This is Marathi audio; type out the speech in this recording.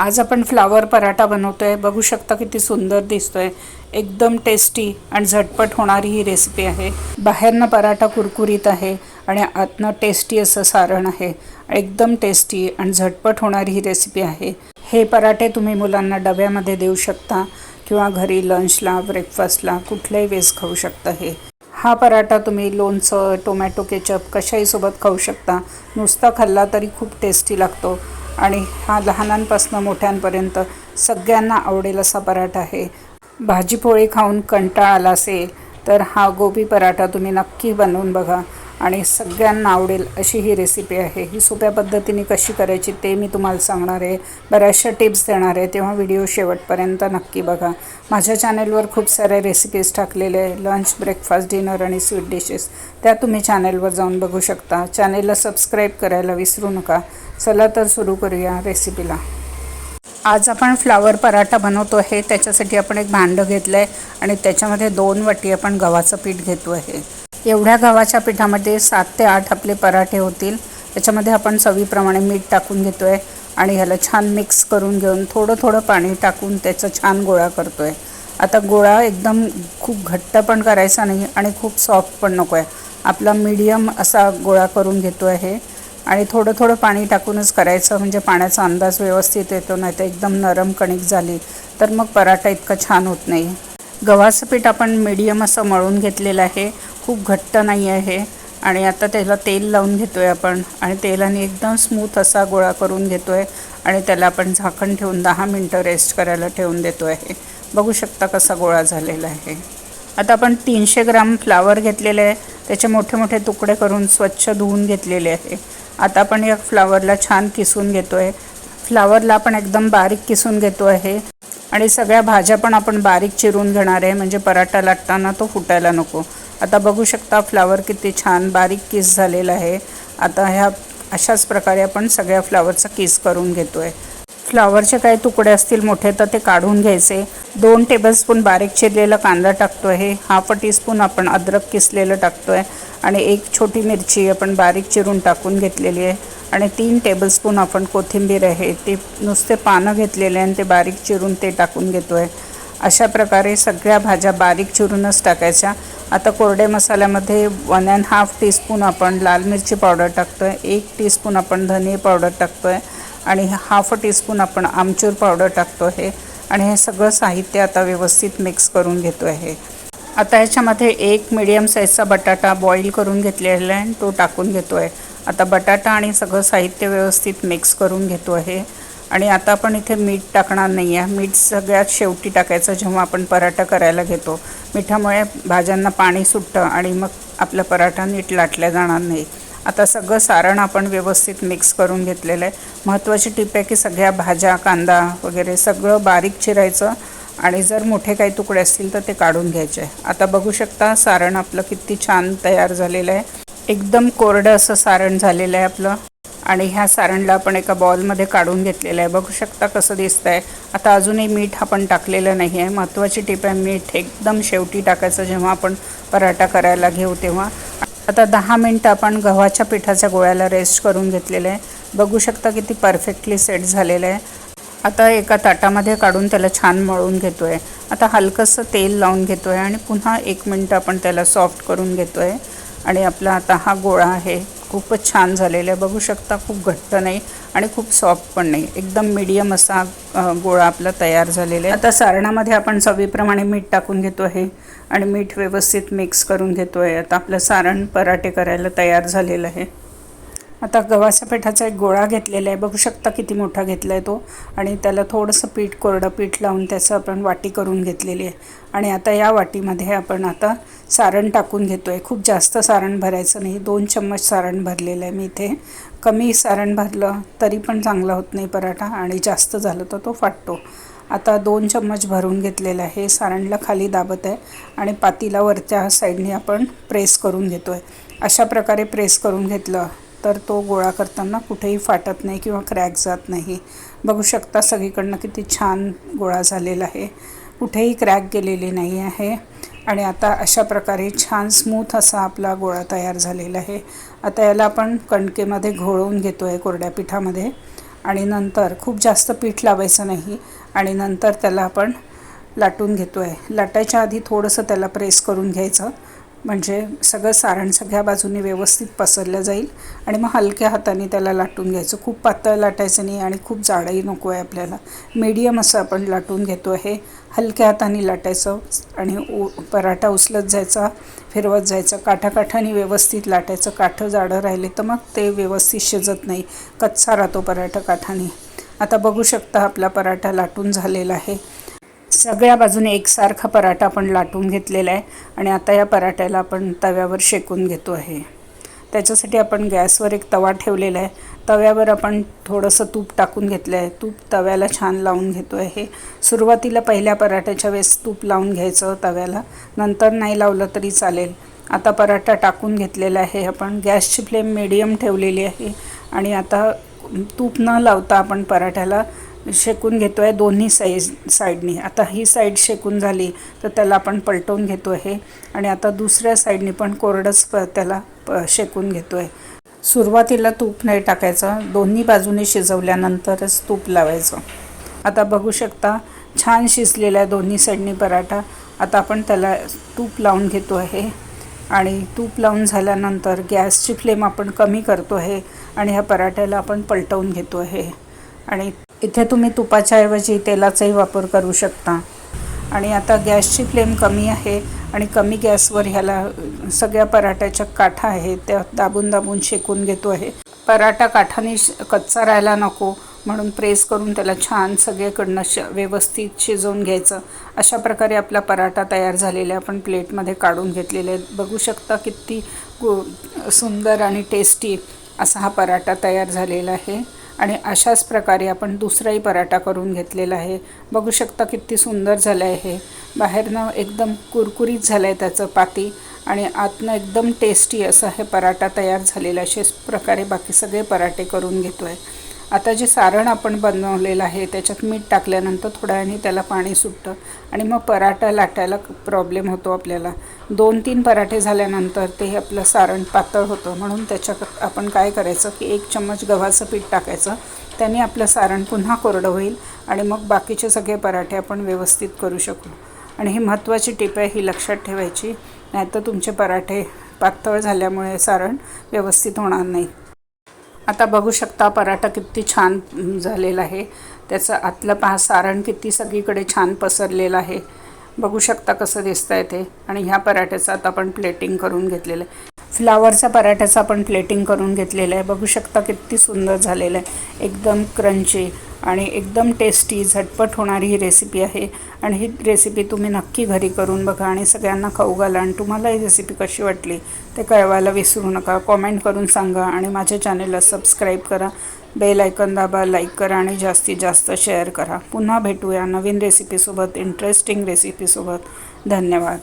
आज आपण फ्लावर पराठा बनवतो आहे बघू शकता किती सुंदर दिसतोय. एकदम टेस्टी आणि झटपट होणारी ही रेसिपी आहे. बाहेरनं पराठा कुरकुरीत आहे आणि आतनं टेस्टी असं सारण आहे. एकदम टेस्टी आणि झटपट होणारी ही रेसिपी आहे. हे पराठे तुम्ही मुलांना डब्यामध्ये देऊ शकता किंवा घरी लंचला ब्रेकफास्टला कुठल्याही वेळेस खाऊ शकता हे. हा पराठा तुम्ही लोणचं टोमॅटो केचप कशाही सोबत खाऊ शकता. नुसता खाल्ला तरी खूप टेस्टी लागतो. आणि हा लहानांपासून मोठ्यांपर्यंत सगळ्यांना आवडेल असा पराठा आहे. भाजीपोळी खाऊन कंटाळा आला असेल तर हा गोबी पराठा तुम्ही नक्की बनवून बघा. आणि सगळ्यांना आवडेल अशी ही रेसिपी आहे. ही सोप्या पद्धतीने कशी करायची ते मी तुम्हाला सांगणार आहे. बऱ्याचशा टिप्स देणार आहे. तेव्हा व्हिडिओ शेवटपर्यंत नक्की बघा. माझ्या चॅनेलवर खूप साऱ्या रेसिपीज टाकलेले आहे. लंच ब्रेकफास्ट डिनर आणि स्वीट डिशेस त्या तुम्ही चॅनेलवर जाऊन बघू शकता. चॅनेलला सबस्क्राईब करायला विसरू नका. चला तर सुरू करूया रेसिपीला आज आपण फ्लावर पराठा बनवतो आहे. त्याच्यासाठी आपण एक भांडं घेतलं आहे आणि त्याच्यामध्ये दोन वाटी आपण गव्हाचं पीठ घेतो आहे एवढ्या गव्हाच्या पिठामध्ये सात ते आठ आपले पराठे होतील. त्याच्यामध्ये आपण चवीप्रमाणे मीठ टाकून घेतो आहे आणि ह्याला छान मिक्स करून घेऊन थोडं थोडं पाणी टाकून त्याचा छान गोळा करतो आहे आता गोळा एकदम खूप घट्ट पण करायचा नाही आणि खूप सॉफ्ट पण नको आहे आपला मीडियम असा गोळा करून घेतो आहे आणि थोडं थोडं पाणी टाकूनच करायचं म्हणजे पाण्याचा अंदाज व्यवस्थित येतो नाही तर एकदम नरम कणिक झाली तर मग पराठा इतका छान होत नाही. गव्हाचं पीठ आपण मीडियम असं मळून घेतलेलं आहे. खूप घट्ट नाही आहे. आणि आता त्याला तेल लावून घेतो आहे आपण. आणि तेलाने एकदम स्मूथ असा गोळा करून घेतो आहे आणि त्याला आपण झाकण ठेवून दहा मिनटं रेस्ट करायला ठेवून देतो आहे बघू शकता कसा गोळा झालेला आहे. आता आपण तीनशे ग्राम फ्लावर घेतलेले आहे. त्याचे मोठे मोठे तुकडे करून स्वच्छ धुवून घेतलेले आहे. आता आपण या फ्लावरला छान किसून घेतो आहे फ्लावरला आपण एकदम बारीक किसून घेतो आहे. आणि सगळ्या भाज्या पण आपण बारीक चिरून घेणार आहे. म्हणजे पराठा लाटताना तो फुटायला नको. आता बघू शकता फ्लावर किती छान बारीक किस झालेला आहे. आता ह्या अशाच प्रकारे आपण सगळ्या फ्लावरचा किस करून घेतो आहे फ्लावरचे काही तुकडे असतील मोठे तर ते काढून घ्यायचे. दोन टेबलस्पून बारीक चिरलेला कांदा टाकतो आहे हाफ टीस्पून आपण अद्रक किसलेलं टाकतो आहे आणि एक छोटी मिरची आपण बारीक चिरून टाकून घेतलेली आहे. आणि तीन टेबलस्पून आपण कोथिंबीर आहे ते नुसते पानं घेतलेले आणि ते बारीक चिरून ते टाकून घेतो आहे अशा प्रकारे सगळ्या भाज्या बारीक चिरूनच टाकायच्या. आता कोरड्या मसाल्यामध्ये वन अँड हाफ टीस्पून आपण लाल मिरची पावडर टाकतो आहे एक टीस्पून आपण धने पावडर टाकतो आहे आणि हाफ टीस्पून आपण आमचूर पावडर टाकतो आहे आणि हे सगळं साहित्य आता व्यवस्थित मिक्स करून घेतो आहे आता ह्याच्यामध्ये एक मिडियम साईजचा बटाटा बॉईल करून घेतलेला आहे तो टाकून घेतो आहे आता बटाटा आणि सगळं साहित्य व्यवस्थित मिक्स करून घेतो आहे आणि आता आपण इथे मीठ टाकणार नाही आहे. मीठ सगळ्यात शेवटी टाकायचं जेव्हा आपण पराठा करायला घेतो. मिठामुळे भाज्यांना पाणी सुटतं आणि मग आपला पराठा नीट लाटल्या जाणार नाही. आता सगळं सारण आपण व्यवस्थित मिक्स करून घेतलेलं आहे. महत्त्वाची टीप आहे की सगळ्या भाज्या कांदा वगैरे सगळं बारीक चिरायचं आणि जर मोठे काही तुकडे असतील तर ते काढून घ्यायचे. आता बघू शकता सारण आपलं किती छान तयार झालेलं आहे. एकदम कोरडं असं सारण झालेलं आहे आपलं. आणि ह्या सारणला आपण एका बॉलमध्ये काढून घेतलेलं आहे. बघू शकता कसं दिसतं आहे आता अजूनही मीठ आपण टाकलेलं नाही आहे महत्त्वाची टीप आहे मीठ एकदम शेवटी टाकायचं जेव्हा आपण पराठा करायला घेऊ तेव्हा. आता दहा मिनटं आपण गव्हाच्या पिठाच्या गोळ्याला रेस्ट करून घेतलेलं आहे. बघू शकता किती परफेक्टली सेट झालेलं आहे. आता एका ताटामध्ये काढून त्याला छान मळून घेतो आहे आता हलकंसं तेल लावून घेतो आहे आणि पुन्हा एक मिनटं आपण त्याला सॉफ्ट करून घेतो आहे आणि आपला आता हा गोळा आहे. खूपच छान झालेलं आहे. बघू शकता खूप घट्ट नाही आणि खूप सॉफ्ट पण नाही. एकदम मीडियम असा गोळा आपला तयार झालेला आहे. आता सारणामध्ये आपण चवीप्रमाणे मीठ टाकून घेतो आहे आणि मीठ व्यवस्थित मिक्स करून घेतो आहे आता आपलं सारण पराठे करायला तयार झालेलं आहे. आता गव्हाच्या पिठाचा एक गोळा घेतलेला आहे. बघू शकता किती मोठा घेतला आहे तो. आणि त्याला थोडंसं पीठ कोरडं पीठ लावून त्याचं आपण वाटी करून घेतलेली आहे. आणि आता या वाटीमध्ये आपण आता सारण टाकून घेतो आहे खूप जास्त सारण भरायचं नाही. दोन चम्मच सारण भरलेलं आहे मी इथे. कमी सारण भरलं तरी पण चांगला होत नाही पराठा आणि जास्त झालं तर तो फाटतो. आता दोन चम्मच भरून घेतलेलं आहे. सारणला खाली दाबत आहे आणि पातीला वरच्या साईडने आपण प्रेस करून घेतो आहे अशा प्रकारे प्रेस करून घेतलं तर तो गोळा करताना कुठेही फाटत नाही किंवा क्रॅक जात नाही. बघू शकता सगळीकडनं किती छान गोळा झालेला आहे. कुठेही क्रॅक गेलेली नाही आहे. आणि आता अशा प्रकारे छान स्मूथ असा आपला गोळा तयार झालेला आहे. आता याला आपण कणकेमध्ये घोळवून घेतो आहे कोरड्या पिठामध्ये. आणि नंतर खूप जास्त पीठ लावायचं नाही. आणि नंतर त्याला आपण लाटून घेतो आहे लाटायच्या आधी थोडंसं त्याला प्रेस करून घ्यायचं. म्हणजे सगळं सारण सगळ्या बाजूनी व्यवस्थित पसरलं जाईल आणि मग हलक्या हाताने त्याला लाटून घ्यायचं. खूप पातळ लाटायचं नाही आणि खूप जाडही नको आहे आपल्याला. मीडियम असं आपण लाटून घेतो आहे. हलक्या हाताने लाटायचं आणि उ पराठा उचलत जायचा फिरवत जायचं. काठाकाठाने व्यवस्थित लाटायचं. काठं जाडं राहिले तर मग ते व्यवस्थित शिजत नाही. कच्चा राहतो पराठा काठाने. आता बघू शकता आपला पराठा लाटून झालेला आहे. सगळ्या बाजूने एकसारखा पराठा आपण लाटून घेतलेला आहे आणि आता या पराठ्याला आपण तव्यावर शेकून घेतो आहे. त्याच्यासाठी आपण गॅसवर एक तवा ठेवलेला आहे. तव्यावर आपण थोडंसं तूप टाकून घेतलं आहे. तूप तव्याला छान लावून घेतो आहे. सुरुवातीला पहिल्या पराठ्याच्या वेळेस तूप लावून घ्यायचं तव्याला. नंतर नाही लावलं तरी चालेल. आता पराठा टाकून घेतलेला आहे. आपण गॅसची फ्लेम मिडियम ठेवलेली आहे. आणि आता तूप न लावता आपण पराठ्याला शेकून घेतो आहे दोन्ही साईज साईडनी. आता ही साईड शेकून झाली तर त्याला आपण पलटवून घेतो आहे आणि आता दुसऱ्या साईडनी पण कोरडंच प त्याला प शेकून घेतो आहे सुरुवातीला तूप नाही टाकायचं. दोन्ही बाजूने शिजवल्यानंतरच तूप लावायचं. आता बघू शकता छान शिजलेला आहे दोन्ही साईडनी पराठा. आता आपण त्याला तूप लावून घेतो आहे आणि तूप लावून झाल्यानंतर गॅसची फ्लेम आपण कमी करतो आहे आणि ह्या पराठ्याला आपण पलटवून घेतो आहे आणि इथे तुम्ही तुपाच्या ऐवजी तेलाचाही वापर करू शकता. आणि आता गॅसची फ्लेम कमी आहे आणि कमी गॅसवर ह्याला सगळ्या पराठ्याच्या काठा आहेत त्या दाबून दाबून शेकून घेतो आहे. पराठा काठाने श- कच्चा राहायला नको म्हणून प्रेस करून त्याला छान सगळीकडनं श व्यवस्थित शिजवून घ्यायचं. अशा प्रकारे आपला पराठा तयार झालेला आहे. आपण प्लेटमध्ये काढून घेतलेले आहे बघू शकता किती सुंदर आणि टेस्टी असा हा पराठा तयार झालेला आहे. आणि अशाच प्रकारे आपण दुसराही पराठा करून घेतलेला आहे. बघू शकता किती सुंदर झालं आहे हे. बाहेरनं एकदम कुरकुरीत झालं आहे त्याचं पाती आणि आतनं एकदम टेस्टी असं हे पराठा तयार झालेला अशाच प्रकारे बाकी सगळे पराठे करून घेतो आहे आता जे सारण आपण बनवलेलं आहे त्याच्यात मीठ टाकल्यानंतर थोड्या वेळाने त्याला पाणी सुटतं आणि मग पराठा लाटायला प्रॉब्लेम होतो आपल्याला. दोन तीन पराठे झाल्यानंतर ते आपलं सारण पातळ होतं. म्हणून त्याच्यात आपण काय करायचं की एक चम्मच गव्हाचं पीठ टाकायचं त्याने आपलं सारण पुन्हा कोरडं होईल आणि मग बाकीचे सगळे पराठे आपण व्यवस्थित करू शकू. आणि ही महत्त्वाची टिप आहे ही लक्षात ठेवायची. नाहीतर तुमचे पराठे पातळ झाल्यामुळे सारण व्यवस्थित होणार नाही. आता बघू शकता पराठा किती छान झालेला आहे. त्याचं आतलं पहा सारण किती सगळीकडे छान पसरलेलं आहे. बघू शकता कसं दिसतं आहे ते. आणि ह्या पराठ्याचं आता आपण प्लेटिंग करून घेतलेलं आहे. फ्लावरचा पराठ्याचं आपण प्लेटिंग करून घेतलेलं आहे. बघू शकता किती सुंदर झालेलं आहे. एकदम क्रंची आणि एकदम टेस्टी झटपट होणारी ही रेसिपी आहे. आणि ही रेसिपी तुम्ही नक्की घरी करून बघा आणि सगळ्यांना खाऊ घाला. आणि तुम्हाला ही रेसिपी कशी वाटली ते कळवायला विसरू नका. कॉमेंट करून सांगा आणि माझ्या चॅनेलला सबस्क्राईब करा. बेल आयकन दाबा लाईक करा आणि जास्तीत जास्त शेअर करा. पुन्हा भेटूया नवीन रेसिपीसोबत इंटरेस्टिंग रेसिपीसोबत धन्यवाद.